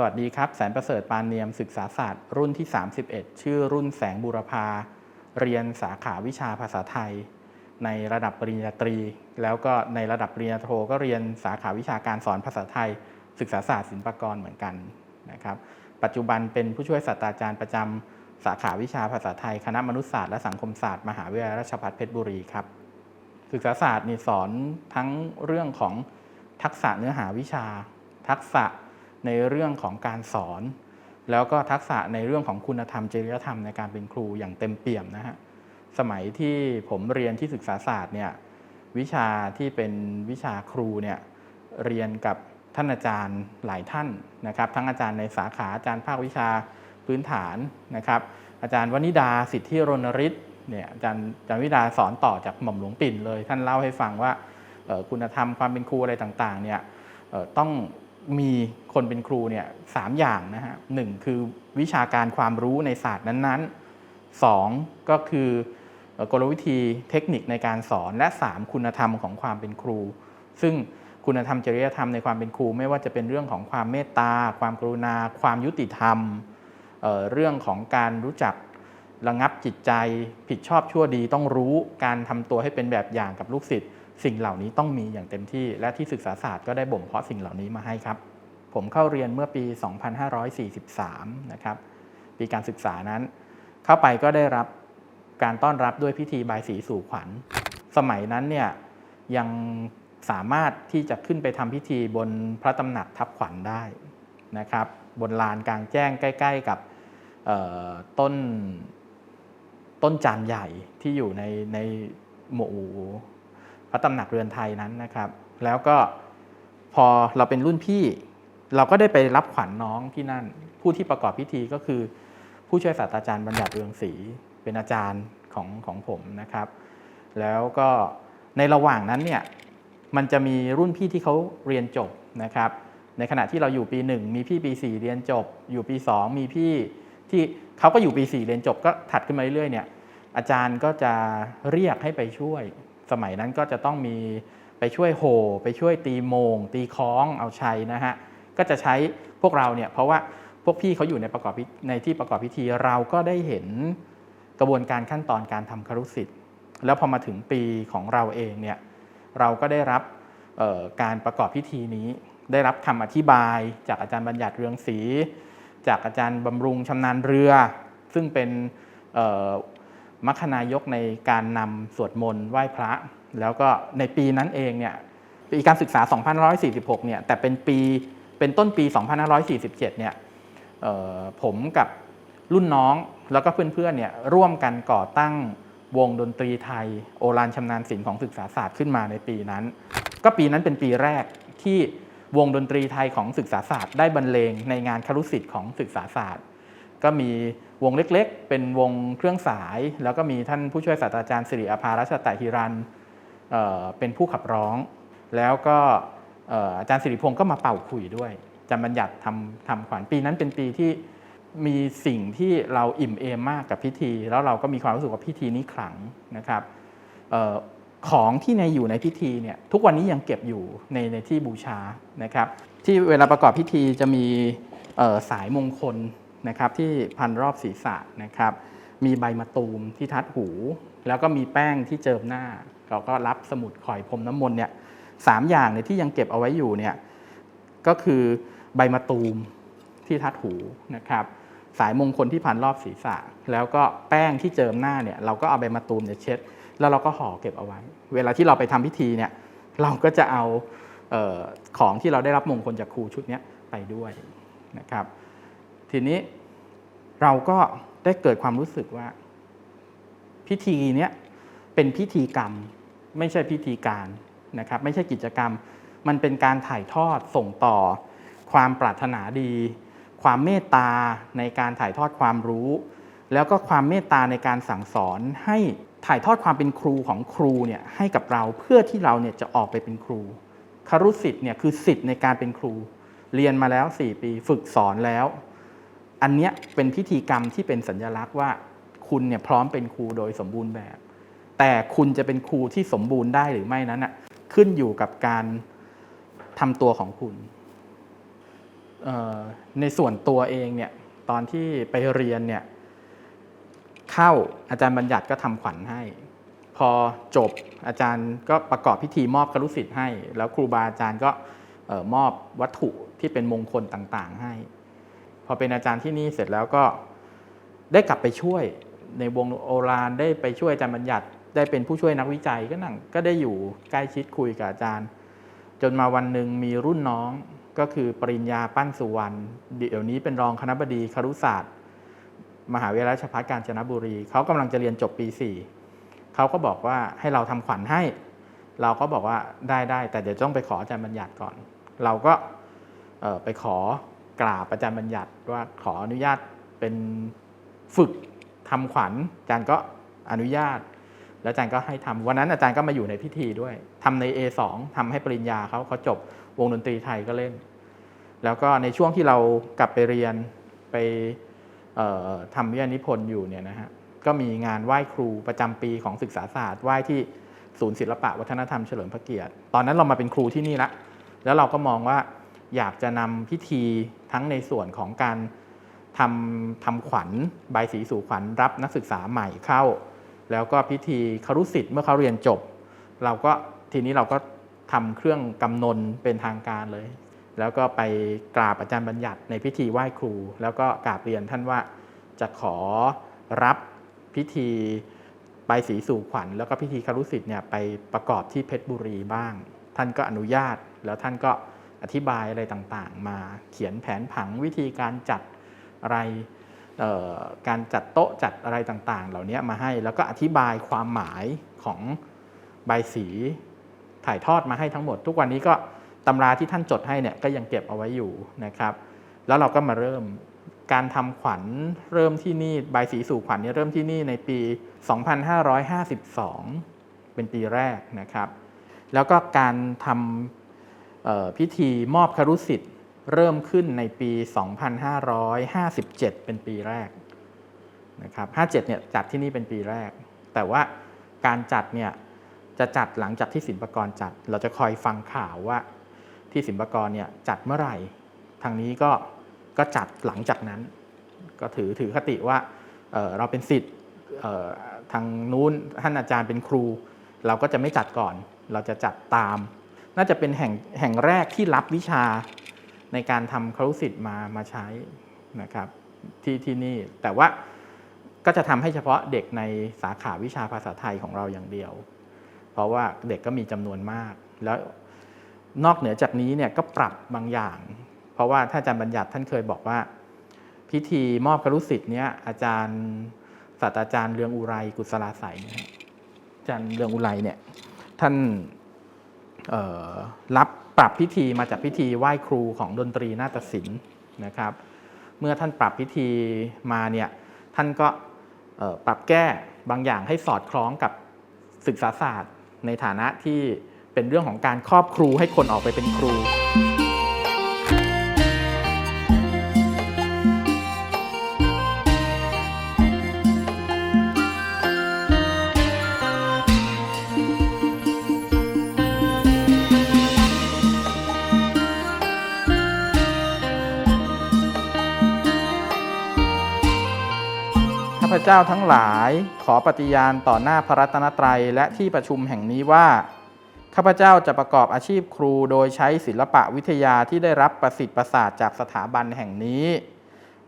สวัสดีครับ แสนประเสริฐปานเนียมศึกษาศาสตร์ รุ่นที่ 31 ชื่อรุ่นแสงบูรพา เรียนสาขาวิชาภาษาไทย ในระดับปริญญาตรี แล้วก็ในระดับปริญญาโทก็เรียนสาขาวิชาการสอนภาษาไทย ศึกษาศาสตร์ศิลปากรเหมือนกันนะครับ ปัจจุบันเป็นผู้ช่วยศาสตราจารย์ประจำสาขาวิชาภาษาไทย คณะมนุษยศาสตร์และสังคมศาสตร์มหาวิทยาลัยราชภัฏเพชรบุรีครับ ศึกษาศาสตร์นี่สอนทั้งเรื่องของทักษะเนื้อหาวิชา ทักษะ ในเรื่องของการสอน แล้วก็ทักษะในเรื่องของคุณธรรมจริยธรรมในการเป็นครูอย่างเต็มเปี่ยมนะฮะสมัยที่ผมเรียนที่ศึกษาศาสตร์เนี่ยวิชาที่เป็นวิชาครูเนี่ยเรียนกับท่านอาจารย์หลายท่านนะครับ ทั้งอาจารย์ในสาขาอาจารย์ภาควิชาพื้นฐานนะครับ อาจารย์วนิดาสิทธิรณฤทธิ์เนี่ยอาจารย์อาจารย์วิดาสอนต่อจากหม่อมหลวงปิ่นเลย ท่านเล่าให้ฟังว่าคุณธรรมความเป็นครูอะไรต่างๆเนี่ยต้อง มีคนเป็นครูเนี่ยสามอย่างนะฮะหนึ่งคือวิชาการความรู้ในศาสตร์นั้นๆสองก็คือกลวิธีเทคนิคในการสอนและสามคุณธรรมของความเป็นครู ซึ่งคุณธรรมจริยธรรมในความเป็นครู ไม่ว่าจะเป็นเรื่องของความเมตตา ความกรุณา ความยุติธรรมเเรื่องของการรู้จัก ระงับจิตใจ ผิดชอบชั่วดีต้องรู้การทำตัวให้เป็นแบบอย่างกับลูกศิษย์สิ่งเหล่านี้ต้องมีอย่างเต็มที่ และที่ศึกษาศาสตร์ก็ได้บ่มเพาะสิ่งเหล่านี้มาให้ครับ ผมเข้าเรียนเมื่อปี 2543 นะครับ ปีการศึกษานั้น เข้าไปก็ได้รับการต้อนรับด้วยพิธีบายสีสู่ขวัญ สมัยนั้นเนี่ยยังสามารถที่จะขึ้นไปทำพิธีบนพระตำหนักทับขวัญได้นะครับ บนลานกลางแจ้งใกล้ ๆ กับต้น ต้นจานใหญ่ที่อยู่ในในหมู่พระตำหนักเรือนไทยนั้นนะครับ แล้วก็พอเราเป็นรุ่นพี่ เราก็ได้ไปรับขวัญน้องที่นั่น ผู้ที่ประกอบพิธีก็คือ ผู้ช่วยศาสตราจารย์บัญญัติเรืองศรีเป็นอาจารย์ของของผมนะครับ แล้วก็ในระหว่างนั้นเนี่ยมันจะมีรุ่นพี่ที่เขาเรียนจบนะครับ ในขณะที่เราอยู่ปี 1 มีพี่ปี 4 เรียนจบ อยู่ปี 2 มีพี่ ที่เขาก็อยู่ปี 4 เรียนจบก็ถัดขึ้นมาเรื่อยๆเนี่ยอาจารย์ก็จะเรียกให้ไปช่วย สมัยนั้นก็จะต้องมีไปช่วยโหไปช่วยตีโมง ตีคล้องเอาชัยนะฮะก็จะใช้พวกเราเนี่ยเพราะว่าพวกพี่เขาอยู่ในประกอบในที่ประกอบพิธีเราก็ได้เห็นกระบวนการขั้นตอนการทำครุสิทธิ์แล้วพอมาถึงปีของเราเองเนี่ยเราก็ได้รับการประกอบพิธีนี้ ได้รับคำอธิบายจากอาจารย์บัญญัติเรืองศรี จากอาจารย์บำรุงชำนาญเรือ ซึ่งเป็นมัคคณายกในการนำสวดมนต์ไหว้พระ แล้วก็ในปีนั้นเองเนี่ยปีการศึกษา 2546 เนี่ย แต่เป็นปี เป็นต้นปี 2547 เนี่ยผมกับรุ่นน้องแล้วก็เพื่อนๆ เนี่ยร่วมกันก่อตั้งวงดนตรีไทย โอรานชำนาญศิลป์ของศึกษาศาสตร์ขึ้นมาในปีนั้น ก็ปีนั้นเป็นปีแรกที่ วงดนตรีไทยของศึกษาศาสตร์ได้บรรเลงในงานคารุสิทธิ์ของศึกษาศาสตร์ ก็มีวงเล็กๆ เป็นวงเครื่องสาย แล้วก็มีท่านผู้ช่วยศาสตราจารย์สิริอาภารัชตะฮิรันเเป็นผู้ขับร้อง แล้วก็อาจารย์สิริพงศ์ก็มาเป่าขลุ่ยด้วยจารย์บัญญัติทำทำขวัญปีนั้นเป็นปีที่มีสิ่งที่เราอิ่มเอมมากกับพิธี แล้วเราก็มีความรู้สึกว่าพิธีนี้ขลังนะครับ ของที่ในอยู่ในพิธีเนี่ยทุกวันนี้ยังเก็บอยู่ในในที่บูชานะครับ ที่เวลาประกอบพิธีจะมีสายมงคลนะครับที่พันรอบศีรษะนะครับ มีใบมะตูมที่ทัดหู แล้วก็มีแป้งที่เจิมหน้าเราก็รับสมุดข่อยพรมน้ำมนต์เนี่ยสามอย่างเนี่ยที่ยังเก็บเอาไว้อยู่เนี่ยก็คือใบมะตูมที่ทัดหูนะครับ สายมงคลที่พันรอบศีรษะ แล้วก็แป้งที่เจิมหน้าเนี่ยเราก็เอาใบมะตูมเนี่ยเช็ด แล้วเราก็ห่อเก็บเอาไว้ เวลาที่เราไปทำพิธีเนี่ยเราก็จะเอาเออของที่เราได้รับมงคลจากครูชุดนี้ไปด้วยนะครับ ทีนี้เราก็ได้เกิดความรู้สึกว่า พิธีเนี้ยเป็นพิธีกรรมไม่ใช่พิธีการนะครับ ไม่ใช่กิจกรรม มันเป็นการถ่ายทอดส่งต่อ ความปรารถนาดี ความเมตตาในการถ่ายทอดความรู้ แล้วก็ความเมตตาในการสั่งสอนให้ ถ่ายทอดความเป็นครูของครูเนี่ยให้กับเราเพื่อที่เราเนี่ยจะออกไปเป็นครูคารุสิทธิ์เนี่ยคือสิทธิ์ในการเป็นครู เรียนมาแล้ว 4 ปีฝึกสอนแล้ว อันเนี้ยเป็นพิธีกรรมที่เป็นสัญลักษณ์ว่าคุณเนี่ยพร้อมเป็นครูโดยสมบูรณ์แบบ แต่คุณจะเป็นครูที่สมบูรณ์ได้หรือไม่นั้นน่ะขึ้นอยู่กับการทำตัวของคุณ ในส่วนตัวเองเนี่ยตอนที่ไปเรียนเนี่ย เข้าอาจารย์บัญญัติก็ทำขวัญให้ พอจบอาจารย์ก็ประกอบพิธีมอบครุสิทธิ์ให้ แล้วครูบาอาจารย์ก็มอบวัตถุที่เป็นมงคลต่างๆให้ พอเป็นอาจารย์ที่นี่เสร็จแล้วก็ได้กลับไปช่วยในวงโอรานได้ไปช่วยอาจารย์บัญญัติได้เป็นผู้ช่วยนักวิจัยก็นั่งก็ได้อยู่ใกล้ชิดคุยกับอาจารย์ จนมาวันหนึ่งมีรุ่นน้องก็คือปริญญาปั้นสุวรรณเดี๋ยวนี้เป็นรองคณะบดีครุศาสตร์ มหาวิทยาลัยราชภัฏกาญจนบุรีเขากำลังจะเรียนจบปี 4เขาก็บอกว่าให้เราทำขวัญให้ เราก็บอกว่าได้ได้แต่เดี๋ยวต้องไปขออาจารย์บัญญัติก่อน เราก็ไปขอกราบอาจารย์บัญญัติว่าขออนุญาตเป็นฝึกทำขวัญอาจารย์ก็อนุญาต แล้วอาจารย์ก็ให้ทำวันนั้นอาจารย์ก็มาอยู่ในพิธีด้วยทำใน A2 ทำให้ปริญญาเขาเขาจบวงดนตรีไทยก็เล่น แล้วก็ในช่วงที่เรากลับไปเรียนไป ทำวิทยานิพนธ์อยู่เนี่ยนะฮะก็มีงานไหว้ครูประจำปีของศึกษาศาสตร์ไหว้ที่ศูนย์ศิลปะวัฒนธรรมเฉลิมพระเกียรติ ตอนนั้นเรามาเป็นครูที่นี่ละแล้วเราก็มองว่าอยากจะนำพิธีทั้งในส่วนของการทำทำขวัญใบสีสู่ขวัญรับนักศึกษาใหม่เข้า แล้วก็พิธีคารุสิทธิ์เมื่อเขาเรียนจบ เราก็ทีนี้เราก็ทำเครื่องกำนนเป็นทางการเลย แล้วก็ไปกราบอาจารย์บัญญัติในพิธีไหว้ครู แล้วก็กราบเรียนท่านว่าจะขอรับพิธีใบสีสู่ขวัญ แล้วก็พิธีคารุสิทธิ์เนี่ยไปประกอบที่เพชรบุรีบ้าง ท่านก็อนุญาตแล้วท่านก็อธิบายอะไรต่างๆ มาเขียนแผนผังวิธีการจัดอะไรการจัดโต๊ะจัดอะไรต่างๆ เหล่านี้มาให้แล้วก็อธิบายความหมายของใบสีถ่ายทอดมาให้ทั้งหมด ทุกวันนี้ก็ ตำราที่ท่านจดให้เนี่ยก็ยังเก็บเอาไว้อยู่นะครับ แล้วเราก็มาเริ่มการทำขวัญเริ่มที่นี่ใบสีสู่ขวัญเนี่ยเริ่มที่นี่ในปี 2552 เป็นปีแรกนะครับ แล้วก็การทำพิธีมอบคารุสิทธิ์เริ่มขึ้นในปี 2557 เป็นปีแรกนะครับ57เนี่ยจัดที่นี่เป็นปีแรก แต่ว่าการจัดเนี่ยจะจัดหลังจากที่ศิลปากรจัด เราจะคอยฟังข่าวว่า ที่ศิลปกรเนี่ยจัดเมื่อไหร่ ทางนี้ก็ก็จัดหลังจากนั้น ก็ถือถือคติว่าเเราเป็นสิทธิ์ทางนู้นท่านอาจารย์เป็นครู เราก็จะไม่จัดก่อน เราจะจัดตาม น่าจะเป็นแห่งแห่งแรกที่รับวิชาในการทำครุสิทธิ์มามาใช้นะครับที่ที่นี่แต่ว่าก็จะทำให้เฉพาะเด็กในสาขาวิชาภาษาไทยของเราอย่างเดียว เพราะว่าเด็กก็มีจำนวนมาก แล้ว นอกเหนือจากนี้เนี่ยก็ปรับบางอย่าง เพราะว่าถ้าอาจารย์บัญญัติท่านเคยบอกว่า พิธีมอบครุสิทธิ์เนี่ยอาจารย์ศาสตราจารย์เรืองอุไรกุศลาใสยอาจารย์เรืองอุไรเนี่ยท่านรับปรับพิธีมาจากพิธีไหว้ครูของดนตรีนาฏศิลป์นะครับ เมื่อท่านปรับพิธีมาเนี่ยท่านก็ปรับแก้บางอย่างให้สอดคล้องกับศึกษาศาสตร์ ในฐานะที่ เป็นเรื่องของการครอบครูให้คนออกไปเป็นครู ข้าพเจ้าทั้งหลายขอปฏิญาณต่อหน้าพระรัตนตรัยและที่ประชุมแห่งนี้ว่า ข้าพเจ้าจะประกอบอาชีพครูโดยใช้ศิลปะวิทยาที่ได้รับประสิทธิ์ประสาทจากสถาบันแห่งนี้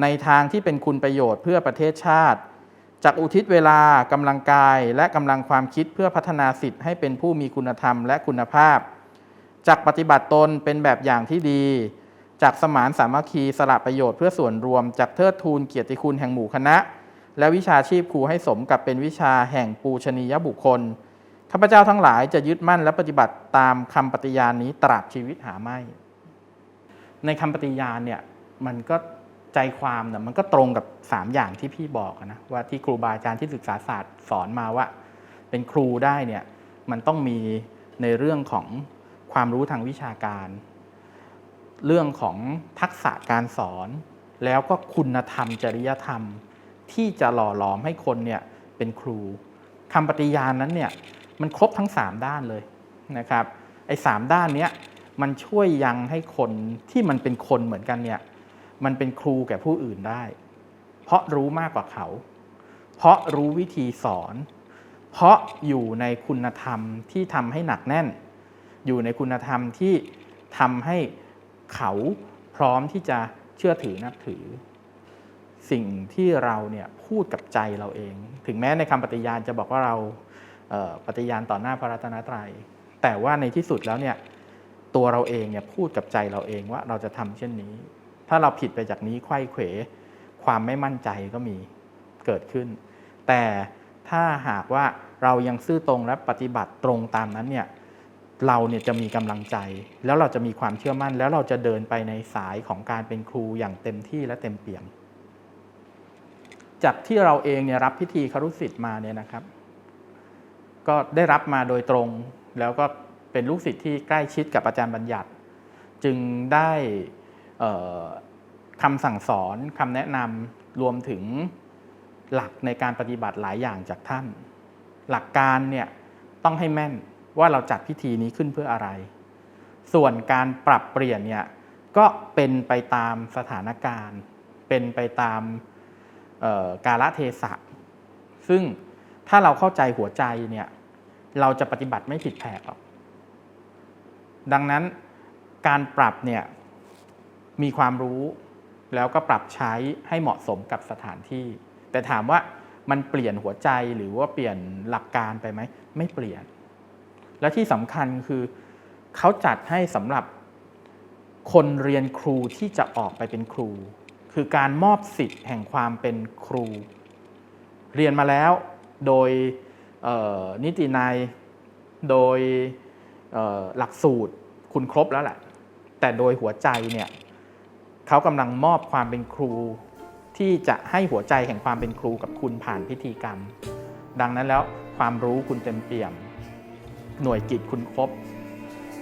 ในทางที่เป็นคุณประโยชน์เพื่อประเทศชาติจากอุทิศเวลากำลังกายและกำลังความคิดเพื่อพัฒนาสิทธิ์ให้เป็นผู้มีคุณธรรมและคุณภาพจากปฏิบัติตนเป็นแบบอย่างที่ดีจากสมานสามัคคีสละประโยชน์เพื่อส่วนรวมจากเทิดทูนเกียรติคุณแห่งหมู่คณะ และวิชาชีพครูให้สมกับเป็นวิชาแห่งปูชนียบุคคล ข้าพเจ้าทั้งหลายจะยึดมั่นและปฏิบัติตามคำปฏิญาณนี้ตราบชีวิตหาไม่ ในคำปฏิญาณเนี่ยมันก็ใจความเนี่ยมันก็ตรงกับ 3 อย่างที่พี่บอกนะว่าที่ครูบาอาจารย์ที่ศึกษาศาสตร์สอนมาว่า เป็นครูได้เนี่ยมันต้องมีในเรื่องของความรู้ทางวิชาการ เรื่องของทักษะการสอน แล้วก็คุณธรรมจริยธรรม ที่จะหล่อหลอมให้คนเนี่ยเป็นครูคำปฏิญาณนั้นเนี่ย มันครบทั้ง 3 ด้านเลยนะครับไอ้สามด้านเนี้ยมันช่วยยังให้คนที่มันเป็นคนเหมือนกันเนี่ยมันเป็นครูแก่ผู้อื่นได้ เพราะรู้มากกว่าเขา เพราะรู้วิธีสอน เพราะอยู่ในคุณธรรมที่ทำให้หนักแน่น อยู่ในคุณธรรมที่ทำให้เขาพร้อมที่จะเชื่อถือนับถือ สิ่งที่เราเนี่ยพูดกับใจเราเอง ถึงแม้ในคำปฏิญาณจะบอกว่าเรา ปฏิญาณต่อหน้าพระรัตนตรัย แต่ว่าในที่สุดแล้วเนี่ยตัวเราเองเนี่ยพูดกับใจเราเองว่าเราจะทำเช่นนี้ ถ้าเราผิดไปจากนี้ไข้เขวความไม่มั่นใจก็มีเกิดขึ้น แต่ถ้าหากว่าเรายังซื่อตรงและปฏิบัติตรงตามนั้นเนี่ยเราเนี่ยจะมีกำลังใจ แล้วเราจะมีความเชื่อมั่น แล้วเราจะเดินไปในสายของการเป็นครูอย่างเต็มที่และเต็มเปี่ยม จากที่เราเองเนี่ยรับพิธีคารุสิทธิ์มาเนี่ยนะครับ ก็ได้รับมาโดยตรง แล้วก็เป็นลูกศิษย์ที่ใกล้ชิดกับอาจารย์บัญญัติ จึงได้คำสั่งสอนคำแนะนำรวมถึงหลักในการปฏิบัติหลายอย่างจากท่าน หลักการเนี่ยต้องให้แม่นว่าเราจัดพิธีนี้ขึ้นเพื่ออะไร ส่วนการปรับเปลี่ยนเนี่ยก็เป็นไปตามสถานการณ์ เป็นไปตามกาลเทศะ ซึ่ง ถ้าเราเข้าใจหัวใจเนี่ย เราจะปฏิบัติไม่ผิดแผกหรอก ดังนั้นการปรับเนี่ยมีความรู้แล้วก็ปรับใช้ให้เหมาะสมกับสถานที่ แต่ถามว่ามันเปลี่ยนหัวใจหรือว่าเปลี่ยนหลักการไปไหม ไม่เปลี่ยน และที่สำคัญคือเขาจัดให้สำหรับคนเรียนครูที่จะออกไปเป็นครู คือการมอบสิทธิ์แห่งความเป็นครู เรียนมาแล้ว โดยนิตินัยโดยหลักสูตรคุณครบแล้วแหละ แต่โดยหัวใจเนี่ยเขากำลังมอบความเป็นครู ที่จะให้หัวใจแห่งความเป็นครูกับคุณผ่านพิธีกรรม ดังนั้นแล้วความรู้คุณเต็มเปี่ยม หน่วยกิจคุณครบ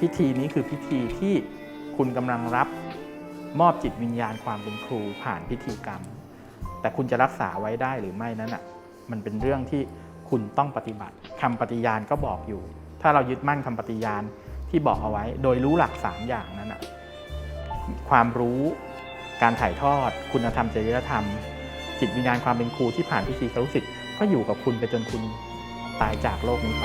พิธีนี้คือพิธีที่คุณกำลังรับมอบจิตวิญญาณความเป็นครูผ่านพิธีกรรม แต่คุณจะรักษาไว้ได้หรือไม่นั้นอะ มันเป็นเรื่องที่คุณต้องปฏิบัติคำปฏิญาณก็บอกอยู่ ถ้าเรายึดมั่นคำปฏิญาณที่บอกเอาไว้ โดยรู้หลัก 3 อย่างนั้นอะความรู้การถ่ายทอด คุณธรรมจริยธรรม จิตวิญญาณความเป็นครูที่ผ่านพิธีครุสิทธิ์ก็อยู่กับคุณไปจนคุณตายจากโลกนี้ไป